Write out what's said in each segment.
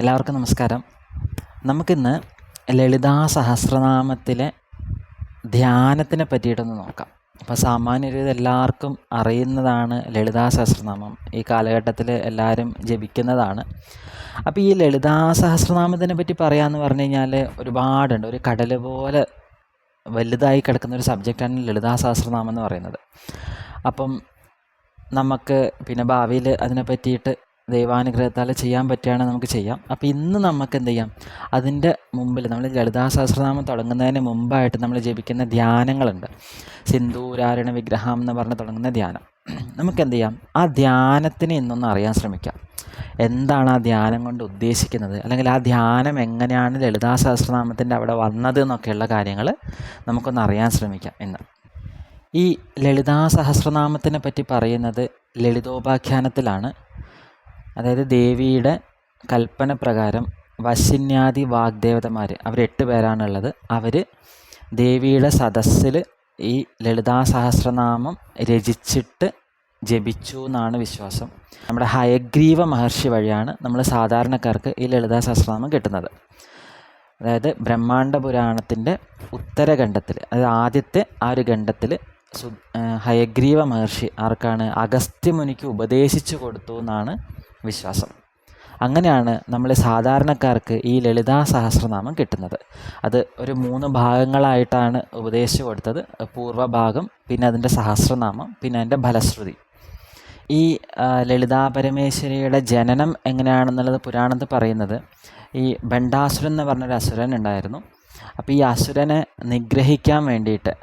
എല്ലാവർക്കും നമസ്കാരം. നമുക്കിന്ന് ലളിതാ സഹസ്രനാമത്തിലെ ധ്യാനത്തിനെ പറ്റിയിട്ടൊന്ന് നോക്കാം. അപ്പോൾ സാമാന്യരീതി എല്ലാവർക്കും അറിയുന്നതാണ് ലളിതാ സഹസ്രനാമം. ഈ കാലഘട്ടത്തിൽ എല്ലാവരും ജപിക്കുന്നതാണ്. അപ്പോൾ ഈ ലളിതാ സഹസ്രനാമത്തിനെ പറ്റി പറയാമെന്ന് പറഞ്ഞു കഴിഞ്ഞാൽ ഒരുപാടുണ്ട്. ഒരു കടൽ പോലെ വലുതായി കിടക്കുന്ന ഒരു സബ്ജക്റ്റാണ് ലളിതാ സഹസ്രനാമം എന്ന് പറയുന്നത്. അപ്പം നമുക്ക് പിന്നെ ഭാവിയിൽ അതിനെ പറ്റിയിട്ട് ദൈവാനുഗ്രഹത്താൽ ചെയ്യാൻ പറ്റുകയാണെങ്കിൽ നമുക്ക് ചെയ്യാം. അപ്പോൾ ഇന്ന് നമുക്ക് എന്ത് ചെയ്യാം? അതിന്റെ മുമ്പിൽ നമ്മൾ ലളിതാ സഹസ്രനാമം തുടങ്ങുന്നതിന് മുമ്പായിട്ട് നമ്മൾ ജപിക്കുന്ന ധ്യാനങ്ങളുണ്ട്. സിന്ധൂരാരണ വിഗ്രഹം എന്ന് പറഞ്ഞ് തുടങ്ങുന്ന ധ്യാനം. നമുക്ക് എന്ത് ചെയ്യാം? ആ ധ്യാനത്തിന് ഇന്നൊന്ന് അറിയാൻ ശ്രമിക്കാം. എന്താണ് ആ ധ്യാനം കൊണ്ട് ഉദ്ദേശിക്കുന്നത്? അല്ലെങ്കിൽ ആ ധ്യാനം എങ്ങനെയാണ് ലളിതാ സഹസ്രനാമത്തിന്റെ അവിടെ വന്നത് എന്നൊക്കെയുള്ള കാര്യങ്ങൾ നമുക്കൊന്ന് അറിയാൻ ശ്രമിക്കാം ഇന്ന്. ഈ ലളിതാ സഹസ്രനാമത്തിനെ പറ്റി പറയുന്നത് ലളിതോപാഖ്യാനത്തിലാണ്. അതായത് ദേവിയുടെ കൽപ്പന പ്രകാരം വശിന്യാദി വാഗ്ദേവതമാർ അവർ എട്ട് പേരാണുള്ളത്. അവർ ദേവിയുടെ സദസ്സിൽ ഈ ലളിതാ സഹസ്രനാമം രചിച്ചിട്ട് ജപിച്ചു എന്നാണ് വിശ്വാസം. നമ്മുടെ ഹയഗ്രീവ മഹർഷി വഴിയാണ് നമ്മൾ സാധാരണക്കാർക്ക് ഈ ലളിതാ സഹസ്രനാമം കിട്ടുന്നത്. അതായത് ബ്രഹ്മാണ്ഡ പുരാണത്തിന്റെ ഉത്തരഖണ്ഡത്തിൽ അതായത് ആദ്യത്തെ ആ ഒരു ഖണ്ഡത്തിൽ ഹയഗ്രീവ മഹർഷി ആർക്കാണ് അഗസ്ത്യമുനിക്ക് ഉപദേശിച്ചു കൊടുത്തു എന്നാണ് വിശ്വാസം. അങ്ങനെയാണ് നമ്മളെ സാധാരണക്കാർക്ക് ഈ ലളിതാ സഹസ്രനാമം കിട്ടുന്നത്. അത് ഒരു മൂന്ന് ഭാഗങ്ങളായിട്ടാണ് ഉപദേശിച്ചു കൊടുത്തത്. പൂർവഭാഗം പിന്നെ അതിന്റെ സഹസ്രനാമം പിന്നെ അതിന്റെ ഫലശ്രുതി. ഈ ലളിതാ പരമേശ്വരിയുടെ ജനനം എങ്ങനെയാണെന്നുള്ളത് പുരാണത്തിൽ പറയുന്നത് ഈ ബണ്ടാസുരൻ എന്ന് പറഞ്ഞൊരു അസുരൻ ഉണ്ടായിരുന്നു. അപ്പോൾ ഈ അസുരനെ നിഗ്രഹിക്കാൻ വേണ്ടിയിട്ട്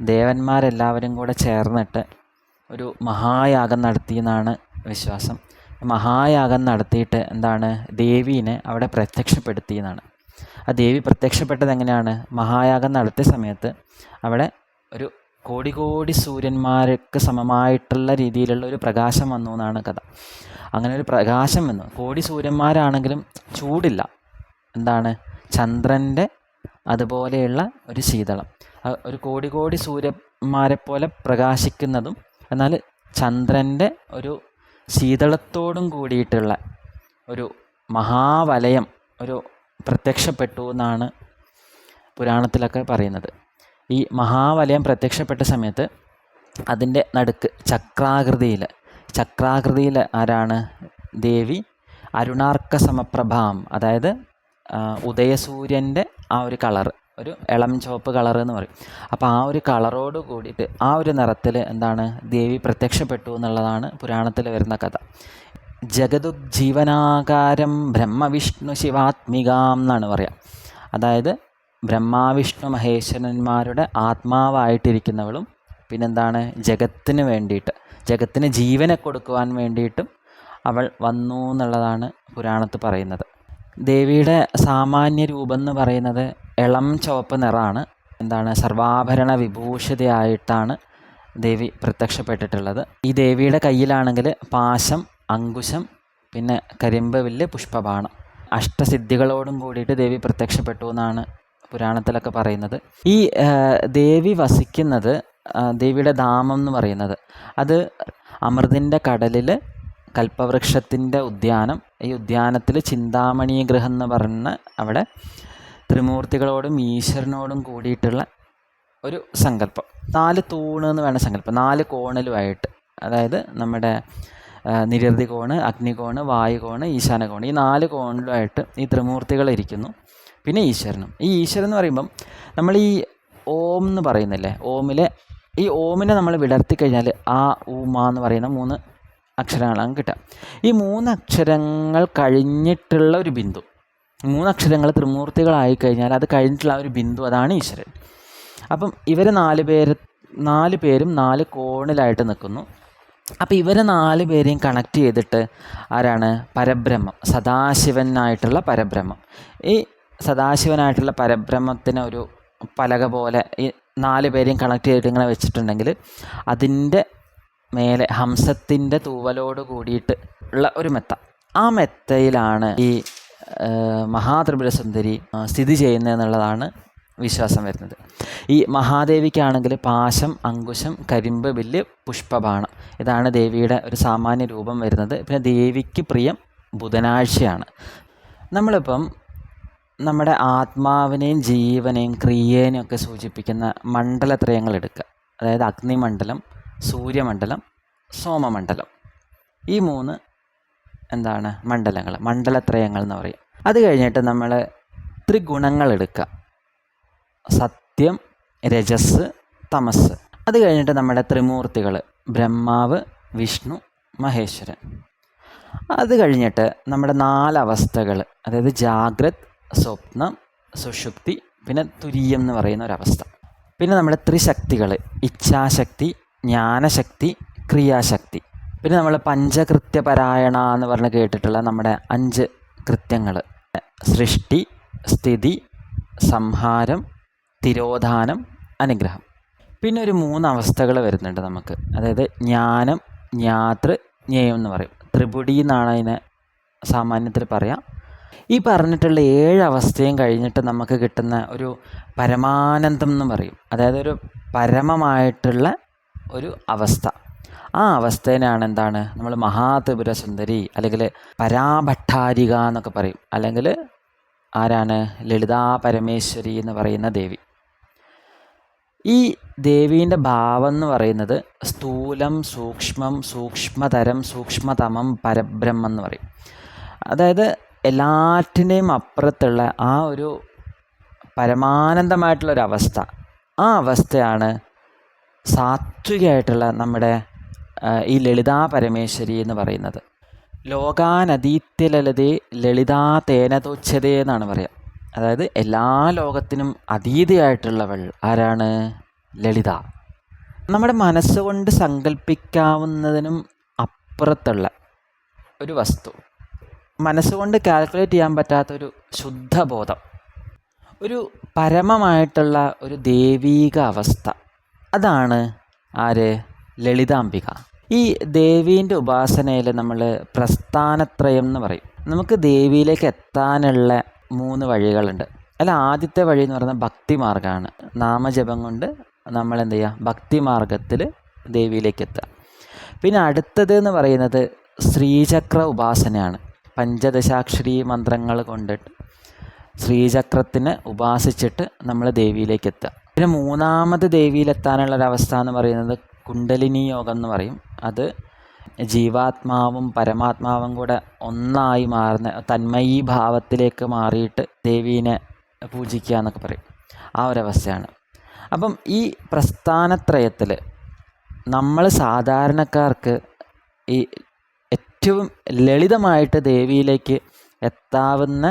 ദേവന്മാരെല്ലാവരും കൂടെ ചേർന്നിട്ട് ഒരു മഹായാഗം നടത്തിയെന്നാണ് വിശ്വാസം. മഹായാഗം നടത്തിയിട്ട് എന്താണ് ദേവീനെ അവിടെ പ്രത്യക്ഷപ്പെടുത്തി എന്നാണ്. ആ ദേവി പ്രത്യക്ഷപ്പെട്ടത് എങ്ങനെയാണ്? മഹായാഗം നടത്തിയ സമയത്ത് അവിടെ ഒരു കോടി കോടി സൂര്യന്മാർക്ക് സമമായിട്ടുള്ള രീതിയിലുള്ള ഒരു പ്രകാശം വന്നു എന്നാണ് കഥ. അങ്ങനെ ഒരു പ്രകാശം വന്നു. കോടി സൂര്യന്മാരാണെങ്കിലും ചൂടില്ല. എന്താണ്? ചന്ദ്രന്റെ അതുപോലെയുള്ള ഒരു ശീതളം. ഒരു കോടി കോടി സൂര്യന്മാരെ പോലെ പ്രകാശിക്കുന്നതും എന്നാൽ ചന്ദ്രന്റെ ഒരു ശീതളത്തോടും കൂടിയിട്ടുള്ള ഒരു മഹാവലയം ഒരു പ്രത്യക്ഷപ്പെട്ടു എന്നാണ് പുരാണത്തിലൊക്കെ പറയുന്നത്. ഈ മഹാവലയം പ്രത്യക്ഷപ്പെട്ട സമയത്ത് അതിന്റെ നടുക്ക് ചക്രാകൃതിയിൽ ചക്രാകൃതിയിൽ ആരാണ്? ദേവി അരുണാർക്ക സമപ്രഭാം അതായത് ഉദയസൂര്യന്റെ ആ ഒരു കളർ ഒരു ഇളം ചുവപ്പ് കളർ എന്ന് പറയും. അപ്പോൾ ആ ഒരു കളറോട് കൂടിയിട്ട് ആ ഒരു നിറത്തിൽ എന്താണ് ദേവി പ്രത്യക്ഷപ്പെട്ടു എന്നുള്ളതാണ് പുരാണത്തിൽ വരുന്ന കഥ. ജഗതുജ്ജീവനാകാരം ബ്രഹ്മവിഷ്ണു ശിവാത്മികാം എന്നാണ് പറയുക അതായത് ബ്രഹ്മാവിഷ്ണു മഹേശ്വരന്മാരുടെ ആത്മാവായിട്ടിരിക്കുന്നവളും പിന്നെന്താണ് ജഗത്തിന് വേണ്ടിയിട്ട് ജഗത്തിന് ജീവനെ കൊടുക്കുവാൻ വേണ്ടിയിട്ടും അവൾ വന്നു എന്നുള്ളതാണ് പുരാണത്ത് പറയുന്നത്. ദേവിയുടെ സാമാന്യ രൂപം എന്ന് പറയുന്നത് ഇളം ചുവപ്പ് നിറമാണ്. എന്താണ് സർവാഭരണ വിഭൂഷിതയായിട്ടാണ് ദേവി പ്രത്യക്ഷപ്പെട്ടിട്ടുള്ളത്. ഈ ദേവിയുടെ കയ്യിലാണെങ്കിൽ പാശം അങ്കുശം പിന്നെ കരിമ്പ് വില്ല് പുഷ്പബാണം. അഷ്ടസിദ്ധികളോടും കൂടിയിട്ട് ദേവി പ്രത്യക്ഷപ്പെട്ടു എന്നാണ് പുരാണത്തിലൊക്കെ പറയുന്നത്. ഈ ദേവി വസിക്കുന്നത് ദേവിയുടെ ധാമം എന്ന് പറയുന്നത്. അത് അമൃതിന്റെ കടലിൽ കൽപ്പവൃക്ഷത്തിന്റെ ഉദ്യാനം ഈ ഉദ്യാനത്തിൽ ചിന്താമണി ഗൃഹം എന്ന് പറഞ്ഞ അവിടെ ത്രിമൂർത്തികളോടും ഈശ്വരനോടും കൂടിയിട്ടുള്ള ഒരു സങ്കല്പം. നാല് തൂണ് എന്ന് വേണ്ട സങ്കല്പം. നാല് കോണിലുമായിട്ട്. അതായത് നമ്മുടെ നിരവധി കോണ് അഗ്നികോണ് വായുകോണ് ഈശാനകോണ്. ഈ നാല് കോണിലുമായിട്ട് ഈ ത്രിമൂർത്തികൾ ഇരിക്കുന്നു. പിന്നെ ഈശ്വരനും. ഈ ഈശ്വരൻ എന്ന് പറയുമ്പം നമ്മൾ ഈ ഓം എന്ന് പറയുന്നില്ലേ? ഓമിലെ ഈ ഓമിനെ നമ്മൾ വിടർത്തി കഴിഞ്ഞാൽ ആ ഊമ എന്ന് പറയുന്ന മൂന്ന് അക്ഷരങ്ങളാണ് കിട്ടുക. ഈ മൂന്ന് അക്ഷരങ്ങൾ കഴിഞ്ഞിട്ടുള്ള ഒരു ബിന്ദു. മൂന്നക്ഷരങ്ങൾ ത്രിമൂർത്തികളായി കഴിഞ്ഞാൽ അത് കഴിഞ്ഞിട്ടുള്ള ഒരു ബിന്ദു അതാണ് ഈശ്വരൻ. അപ്പം ഇവർ നാല് പേര് നാല് പേരും നാല് കോണിലായിട്ട് നിൽക്കുന്നു. അപ്പോൾ ഇവരെ നാല് പേരെയും കണക്ട് ചെയ്തിട്ട് ആരാണ്? പരബ്രഹ്മം സദാശിവനായിട്ടുള്ള പരബ്രഹ്മം. ഈ സദാശിവനായിട്ടുള്ള പരബ്രഹ്മത്തിന് ഒരു പലക പോലെ ഈ നാല് പേരെയും കണക്ട് ചെയ്തിട്ട് ഇങ്ങനെ വെച്ചിട്ടുണ്ടെങ്കിൽ അതിന്റെ മേലെ ഹംസത്തിന്റെ തൂവലോട് കൂടിയിട്ട് ഉള്ള ഒരു മെത്ത. ആ മെത്തയിലാണ് ഈ മഹാത്രിപുരസുന്ദരി സ്ഥിതി ചെയ്യുന്നതെന്നുള്ളതാണ് വിശ്വാസം വരുന്നത്. ഈ മഹാദേവിക്കാണെങ്കിൽ പാശം അങ്കുശം കരിമ്പ് വില്ല് പുഷ്പബാണം ഇതാണ് ദേവിയുടെ ഒരു സാമാന്യ രൂപം വരുന്നത്. പിന്നെ ദേവിക്ക് പ്രിയം ബുധനാഴ്ചയാണ്. നമ്മളിപ്പം നമ്മുടെ ആത്മാവിനെയും ജീവനെയും ക്രിയേനെയും ഒക്കെ സൂചിപ്പിക്കുന്ന മണ്ഡലത്രയങ്ങൾ എടുക്കുക. അതായത് അഗ്നിമണ്ഡലം സൂര്യമണ്ഡലം സോമമണ്ഡലം. ഈ മൂന്ന് എന്താണ്? മണ്ഡലങ്ങൾ മണ്ഡലത്രയങ്ങൾ എന്ന് പറയും. അത് കഴിഞ്ഞിട്ട് നമ്മൾ ത്രിഗുണങ്ങൾ എടുക്കുക. സത്യം രജസ് തമസ്. അത് കഴിഞ്ഞിട്ട് നമ്മുടെ ത്രിമൂർത്തികൾ ബ്രഹ്മാവ് വിഷ്ണു മഹേശ്വരൻ. അത് കഴിഞ്ഞിട്ട് നമ്മുടെ നാലവസ്ഥകൾ അതായത് ജാഗ്രത് സ്വപ്നം സുഷുപ്തി പിന്നെ തുരീയം എന്ന് പറയുന്ന ഒരവസ്ഥ. പിന്നെ നമ്മുടെ ത്രിശക്തികൾ ഇച്ഛാശക്തി ജ്ഞാനശക്തി ക്രിയാശക്തി. പിന്നെ നമ്മൾ പഞ്ചകൃത്യപരായണ എന്ന് പറഞ്ഞ് കേട്ടിട്ടുള്ള നമ്മുടെ അഞ്ച് കൃത്യങ്ങൾ സൃഷ്ടി സ്ഥിതി സംഹാരം തിരോധാനം അനുഗ്രഹം. പിന്നെ ഒരു മൂന്ന് അവസ്ഥകൾ വരുന്നുണ്ട് നമുക്ക്. അതായത് ജ്ഞാനം ജ്ഞാതൃ ജ്ഞേയം എന്ന് പറയും. ത്രിപുടി എന്നാണ് അതിനെ സാമാന്യത്തിൽ പറയാം. ഈ പറഞ്ഞിട്ടുള്ള ഏഴ് അവസ്ഥയും കഴിഞ്ഞിട്ട് നമുക്ക് കിട്ടുന്ന ഒരു പരമാനന്ദം എന്ന് പറയും. അതായത് ഒരു പരമമായിട്ടുള്ള ഒരു അവസ്ഥ. ആ അവസ്ഥേനാണ് എന്താണ്? നമ്മൾ മഹാത്രിപുര സുന്ദരി അല്ലെങ്കിൽ പരാഭട്ടാരിക എന്നൊക്കെ പറയും. അല്ലെങ്കിൽ ആരാണ്? ലളിതാ പരമേശ്വരി എന്ന് പറയുന്ന ദേവി. ഈ ദേവീന്റെ ഭാവം എന്ന് പറയുന്നത് സ്ഥൂലം സൂക്ഷ്മം സൂക്ഷ്മതരം സൂക്ഷ്മതമം പരബ്രഹ്മം എന്ന് പറയും. അതായത് എല്ലാറ്റിനെയും അപ്പുറത്തുള്ള ആ ഒരു പരമാനന്ദമായിട്ടുള്ളൊരവസ്ഥ ആ അവസ്ഥയാണ് സാത്വികമായിട്ടുള്ള നമ്മുടെ ഈ ലളിതാ പരമേശ്വരി എന്ന് പറയുന്നത്. ലോകാനതീത്യ ലോകാനതീത്യലളിതേ ലളിതാ തേനതോച്ഛതേ എന്നാണ് പറയുക അതായത് എല്ലാ ലോകത്തിനും അതീതയായിട്ടുള്ളവൾ ആരാണ്? ലളിത. നമ്മുടെ മനസ്സുകൊണ്ട് സങ്കല്പിക്കാവുന്നതിനും അപ്പുറത്തുള്ള ഒരു വസ്തു. മനസ്സുകൊണ്ട് കാൽക്കുലേറ്റ് ചെയ്യാൻ പറ്റാത്തൊരു ശുദ്ധബോധം. ഒരു പരമമായിട്ടുള്ള ഒരു ദൈവീക അവസ്ഥ. അതാണ് ആര്? ലളിതാംബിക. ഈ ദേവീന്റെ ഉപാസനയിൽ നമ്മൾ പ്രസ്ഥാനത്രയം എന്ന് പറയും. നമുക്ക് ദേവിയിലേക്ക് എത്താനുള്ള മൂന്ന് വഴികളുണ്ട്. അല്ല ആദ്യത്തെ വഴി എന്ന് പറയുന്നത് ഭക്തി മാർഗമാണ് നാമജപം കൊണ്ട് നമ്മൾ എന്ത് ചെയ്യുക? ഭക്തി മാർഗത്തിൽ ദേവിയിലേക്ക് എത്തുക. പിന്നെ അടുത്തത് എന്ന് പറയുന്നത് ശ്രീചക്ര ഉപാസനയാണ്. പഞ്ചദശാക്ഷരി മന്ത്രങ്ങൾ കൊണ്ടിട്ട് ശ്രീചക്രത്തിനെ ഉപാസിച്ചിട്ട് നമ്മൾ ദേവിയിലേക്ക് എത്തുക. പിന്നെ മൂന്നാമത് ദേവിയിലെത്താനുള്ള ഒരവസ്ഥ എന്ന് പറയുന്നത് കുണ്ടലിനി യോഗം എന്ന് പറയും. അത് ജീവാത്മാവും പരമാത്മാവും കൂടെ ഒന്നായി മാറുന്ന തന്മയീ ഭാവത്തിലേക്ക് മാറിയിട്ട് ദേവീനെ പൂജിക്കുക എന്നൊക്കെ പറയും. ആ ഒരവസ്ഥയാണ് അപ്പം ഈ പ്രസ്ഥാനത്രയത്തിൽ നമ്മൾ സാധാരണക്കാർക്ക് ഈ ഏറ്റവും ലളിതമായിട്ട് ദേവിയിലേക്ക് എത്താവുന്ന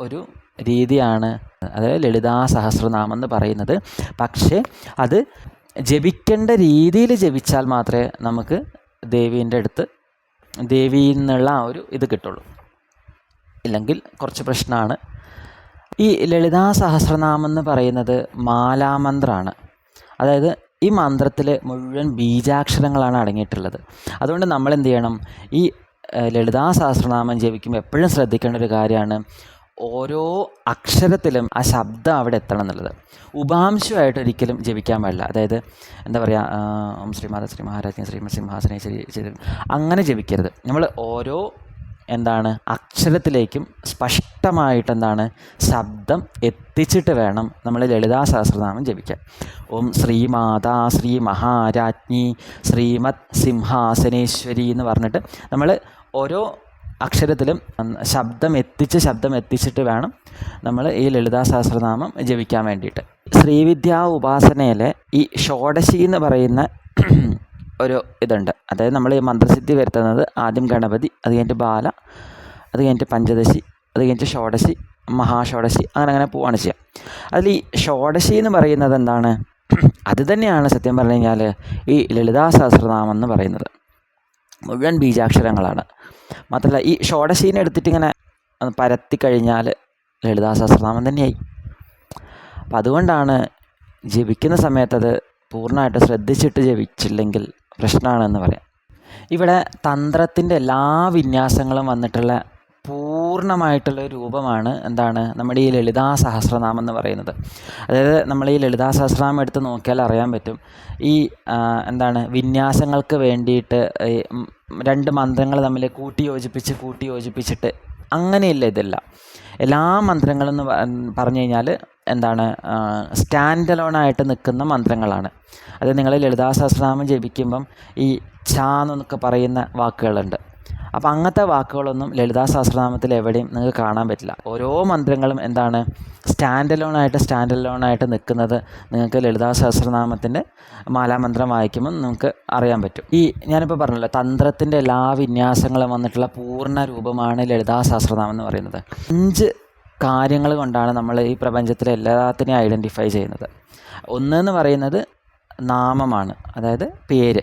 ഒരു രീതിയാണ് അതായത് ലളിതാ സഹസ്രനാമം എന്ന് പറയുന്നത്. പക്ഷേ അത് ജപിക്കേണ്ട രീതിയിൽ ജപിച്ചാൽ മാത്രമേ നമുക്ക് ദേവീന്റെ അടുത്ത് ദേവിയിൽ നിന്നുള്ള ആ ഒരു ഇത് കിട്ടുള്ളൂ. ഇല്ലെങ്കിൽ കുറച്ച് പ്രശ്നമാണ്. ഈ ലളിതാ സഹസ്രനാമം എന്ന് പറയുന്നത് മാലാമന്ത്രമാണ് അതായത് ഈ മന്ത്രത്തിൽ മുഴുവൻ ബീജാക്ഷരങ്ങളാണ് അടങ്ങിയിട്ടുള്ളത്. അതുകൊണ്ട് നമ്മൾ എന്ത് ചെയ്യണം? ഈ ലളിതാ സഹസ്രനാമം ജപിക്കുമ്പോൾ എപ്പോഴും ശ്രദ്ധിക്കേണ്ട ഒരു കാര്യമാണ്. ഓരോ അക്ഷരത്തിലും ആ ശബ്ദം അവിടെ എത്തണം എന്നുള്ളത്. ഉപാംശമായിട്ട് ഒരിക്കലും ജപിക്കാൻ പാടില്ല. അതായത് എന്താ പറയുക ഓം ശ്രീമാത ശ്രീ മഹാരാജ്ഞി ശ്രീ ശ്രീ അങ്ങനെ ജപിക്കരുത്. നമ്മൾ ഓരോ എന്താണ് അക്ഷരത്തിലേക്കും സ്പഷ്ടമായിട്ട് എന്താണ് ശബ്ദം എത്തിച്ചിട്ട് വേണം നമ്മൾ ലളിതാ സഹസ്രനാമം ജപിക്കാൻ. ഓം ശ്രീമാതാ ശ്രീ മഹാരാജ്ഞി ശ്രീമത് സിംഹാസനേശ്വരി എന്ന് പറഞ്ഞിട്ട് നമ്മൾ ഓരോ അക്ഷരത്തിലും ശബ്ദം എത്തിച്ച് ശബ്ദം എത്തിച്ചിട്ട് വേണം നമ്മൾ ഈ ലളിതാ സഹസ്രനാമം ജപിക്കാൻ വേണ്ടിയിട്ട്. ശ്രീവിദ്യാ ഉപാസനയിലെ ഈ ഷോഡശി എന്ന് പറയുന്ന ഒരു ഇതുണ്ട്. അതായത് നമ്മൾ ഈ മന്ത്രസിദ്ധി വരുത്തുന്നത് ആദ്യം ഗണപതി അത് കഴിഞ്ഞിട്ട് ബാല അത് കഴിഞ്ഞിട്ട് പഞ്ചദശി അത് കഴിഞ്ഞിട്ട് ഷോഡശി മഹാഷോഡശി അങ്ങനെ അങ്ങനെ പോവാണ് ചെയ്യുക. അതിൽ ഈ ഷോഡശി എന്ന് പറയുന്നത് എന്താണ്? അത് തന്നെയാണ് സത്യം പറഞ്ഞു കഴിഞ്ഞാൽ ഈ ലളിതാ സഹസ്രനാമം എന്ന് പറയുന്നത്. മുഴുവൻ ബീജാക്ഷരങ്ങളാണ്. മാത്രമല്ല ഈ ഷോഡശീനെ എടുത്തിട്ട് ഇങ്ങനെ പരത്തി കഴിഞ്ഞാൽ ലളിതാ സഹസ്രനാമം തന്നെയായി. അപ്പം അതുകൊണ്ടാണ് ജപിക്കുന്ന സമയത്തത് പൂർണമായിട്ട് ശ്രദ്ധിച്ചിട്ട് ജപിച്ചില്ലെങ്കിൽ പ്രശ്നമാണെന്ന് പറയാം. ഇവിടെ തന്ത്രത്തിന്റെ എല്ലാ വിന്യാസങ്ങളും വന്നിട്ടുള്ള പൂർണമായിട്ടുള്ള രൂപമാണ് എന്താണ് നമ്മുടെ ഈ ലളിതാ സഹസ്രനാമം എന്ന് പറയുന്നത്. അതായത് നമ്മൾ ഈ ലളിതാ സഹസ്രനാമം എടുത്ത് നോക്കിയാൽ അറിയാൻ പറ്റും. ഈ എന്താണ് വിന്യാസങ്ങൾക്ക് വേണ്ടിയിട്ട് രണ്ട് മന്ത്രങ്ങൾ തമ്മിൽ കൂട്ടി യോജിപ്പിച്ച് കൂട്ടി യോജിപ്പിച്ചിട്ട് അങ്ങനെയില്ല ഇതല്ല? എല്ലാ മന്ത്രങ്ങളെന്ന് പറഞ്ഞു കഴിഞ്ഞാൽ എന്താണ് സ്റ്റാൻഡ് അലോണായിട്ട് നിൽക്കുന്ന മന്ത്രങ്ങളാണ്. അത് നിങ്ങൾ ലളിതാ സഹസ്രനാമം ജപിക്കുമ്പം ഈ ചാന്നൊക്കെ പറയുന്ന വാക്കുകളുണ്ട്. അപ്പോൾ അങ്ങനത്തെ വാക്കുകളൊന്നും ലളിതാ സഹസ്രനാമത്തിൽ എവിടെയും നിങ്ങൾക്ക് കാണാൻ പറ്റില്ല. ഓരോ മന്ത്രങ്ങളും എന്താണ്? സ്റ്റാൻഡ് ലോണായിട്ട് സ്റ്റാൻഡ് ലോണായിട്ട് നിൽക്കുന്നത് നിങ്ങൾക്ക് ലളിതാ സഹസ്രനാമത്തിന്റെ മാലാമന്ത്രം വായിക്കുമ്പോൾ നിങ്ങൾക്ക് അറിയാൻ പറ്റും. ഈ ഞാനിപ്പോൾ പറഞ്ഞല്ലോ തന്ത്രത്തിന്റെ എല്ലാ വിന്യാസങ്ങളും വന്നിട്ടുള്ള പൂർണ രൂപമാണ് ലളിതാ സഹസ്രനാമം എന്ന് പറയുന്നത്. അഞ്ച് കാര്യങ്ങൾ കൊണ്ടാണ് നമ്മൾ ഈ പ്രപഞ്ചത്തിലെ എല്ലാത്തിനെയും ഐഡന്റിഫൈ ചെയ്യുന്നത്. ഒന്നെന്ന് പറയുന്നത് നാമമാണ് അതായത് പേര്.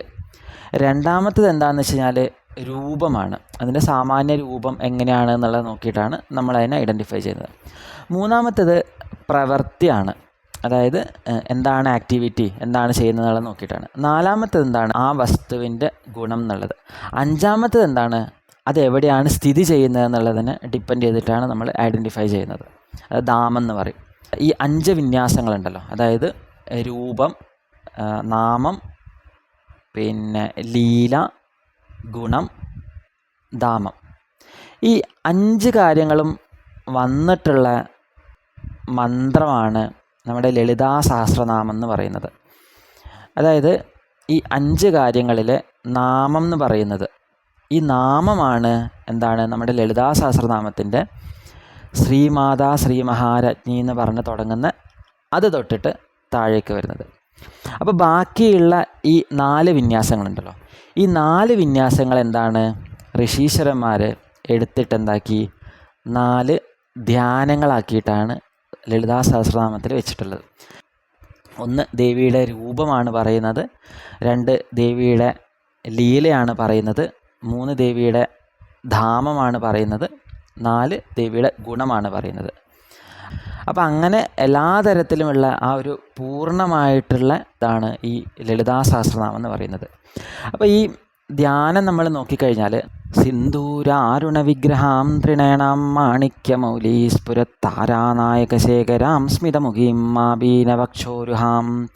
രണ്ടാമത്തത് എന്താണെന്ന് വെച്ച് കഴിഞ്ഞാൽ രൂപമാണ്. അതിന്റെ സാമാന്യ രൂപം എങ്ങനെയാണ് എന്നുള്ളത് നോക്കിയിട്ടാണ് നമ്മൾ അതിനെ ഐഡന്റിഫൈ ചെയ്യുന്നത്. മൂന്നാമത്തേത് പ്രവൃത്തിയാണ് അതായത് എന്താണ് ആക്ടിവിറ്റി എന്താണ് ചെയ്യുന്നത് എന്നുള്ളത് നോക്കിയിട്ടാണ്. നാലാമത്തേത് എന്താണ്? ആ വസ്തുവിന്റെ ഗുണം എന്നുള്ളത്. അഞ്ചാമത്തേത് എന്താണ്? അത് എവിടെയാണ് സ്ഥിതി ചെയ്യുന്നത് എന്നുള്ളതിനെ ഡിപ്പെൻഡ് ചെയ്തിട്ടാണ് നമ്മൾ ഐഡന്റിഫൈ ചെയ്യുന്നത്. അത് ദാമെന്ന് പറയും. ഈ അഞ്ച് വിന്യാസങ്ങളുണ്ടല്ലോ. അതായത് രൂപം നാമം പിന്നെ ലീല ഗുണം ദാമം. ഈ അഞ്ച് കാര്യങ്ങളും വന്നിട്ടുള്ള മന്ത്രമാണ് നമ്മുടെ ലളിതാ സഹസ്രനാമം എന്ന് പറയുന്നത്. അതായത് ഈ അഞ്ച് കാര്യങ്ങളിലെ നാമം എന്ന് പറയുന്നത്. ഈ നാമമാണ് എന്താണ് നമ്മുടെ ലളിതാ സഹസ്രനാമത്തിന്റെ ശ്രീമാതാ ശ്രീ മഹാരജ്ഞി എന്ന് പറഞ്ഞ് തുടങ്ങുന്ന അത് തൊട്ടിട്ട് താഴേക്ക് വരുന്നത്. അപ്പോൾ ബാക്കിയുള്ള ഈ നാല് വിന്യാസങ്ങളുണ്ടല്ലോ. ഈ നാല് വിന്യാസങ്ങൾ എന്താണ് ഋഷീശ്വരന്മാർ എടുത്തിട്ട് എന്താക്കി നാല് ധ്യാനങ്ങളാക്കിയിട്ടാണ് ലളിതാ സഹസ്രനാമത്തിൽ വെച്ചിട്ടുള്ളത്. ഒന്ന് ദേവിയുടെ രൂപമാണ് പറയുന്നത്. രണ്ട് ദേവിയുടെ ലീലയാണ് പറയുന്നത്. മൂന്ന് ദേവിയുടെ ധാമമാണ് പറയുന്നത്. നാല് ദേവിയുടെ ഗുണമാണ് പറയുന്നത്. അപ്പം അങ്ങനെ എല്ലാ തരത്തിലുമുള്ള ആ ഒരു പൂർണമായിട്ടുള്ള ഇതാണ് ഈ ലളിതാ സഹസ്രനാമം എന്ന് പറയുന്നത്. അപ്പോൾ ഈ ധ്യാനം നമ്മൾ നോക്കിക്കഴിഞ്ഞാൽ സിന്ദൂരാരുണ വിഗ്രഹാം ത്രിണേണാം മാണിക്യമൗലീ സ്ഫുരത്താരാനായകശേഖരാം സ്മിതമുഖീം മാബീനവക്ഷോരുഹാം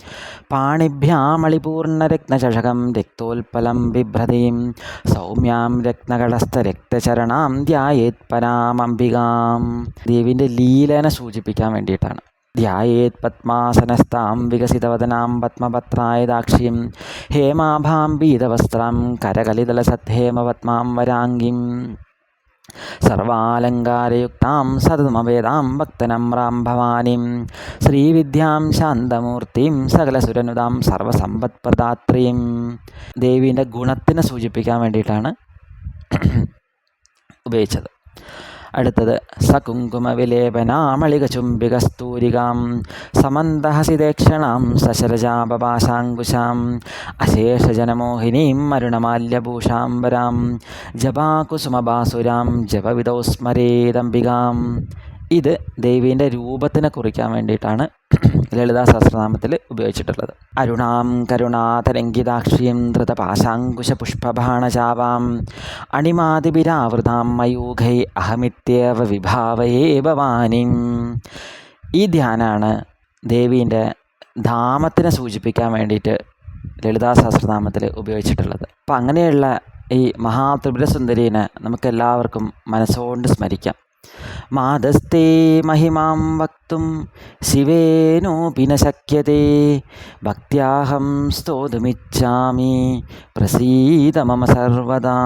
പാണിഭ്യാമളിപൂർണരത്നചഷകം രക്തോൽപ്പലം ബിഭ്രതീം സൗമ്യാം രത്നകടസ്ഥരക്തചരണാം ധ്യായേത്പരാമംബികാം ദേവിന്റെ ലീലനെ സൂചിപ്പിക്കാൻ വേണ്ടിയിട്ടാണ്. ധ്യായേത് പത്മാസനസ്താം വികസിതവദനാം പത്മപത്രായദാക്ഷിം ഹേമാഭാം പീതവസ്ത്രം കരകലിതലസദ്ധേമപത്മാം വരാംഗിം. സർവാലങ്കാരയുക്താം സതതമവേദാം ഭക്തനമ്രാം ഭവാനിം ശ്രീവിദ്യാം ശാന്തമൂർത്തിയും സകലസുരനുതാം സർവസമ്പത്പ്രദാത്രിയും. ദേവീന്റെ ഗുണത്തിനെ സൂചിപ്പിക്കാൻ വേണ്ടിയിട്ടാണ് ഉപയോഗിച്ചത്. അടുത്തത്. സകുങ്കുമവിലേപനാമളിക ചുംബിക സ്തൂരികാം സമന്തഹസിദേക്ഷണാം സശരജാപപാശാങ്കുശാം. അശേഷജനമോഹിനീം അരുണമാല്യഭൂഷാംബരാം. ജപാകുസുമബാസുരാം ജപവിദോ ഇത് ദേവീന്റെ രൂപത്തിനെ കുറിക്കാൻ വേണ്ടിയിട്ടാണ് ലളിതാ സഹസ്രനാമത്തിൽ ഉപയോഗിച്ചിട്ടുള്ളത്. അരുണാം കരുണാതരംഗിതാക്ഷിയും ധൃതപാശാങ്കുശപുഷ്പബാണചാവാം അണിമാതിപിരാവൃതാം മയൂഖൈ അഹമിത്യേവ വിഭാവയേ ഭവാനിം. ഈ ധ്യാനാണ് ദേവീന്റെ ധാമത്തിനെ സൂചിപ്പിക്കാൻ വേണ്ടിയിട്ട് ലളിതാ സഹസ്രനാമത്തിൽ ഉപയോഗിച്ചിട്ടുള്ളത്. അപ്പം അങ്ങനെയുള്ള ഈ മഹാത്രിപുരസുന്ദരീനെ നമുക്കെല്ലാവർക്കും മനസ്സുകൊണ്ട് സ്മരിക്കാം. मादस्ते महिमां वक्तुं शिवेनोऽपि न शक्यते भक्त्याहं स्तोतुमिच्छामि प्रसीद मम सर्वदा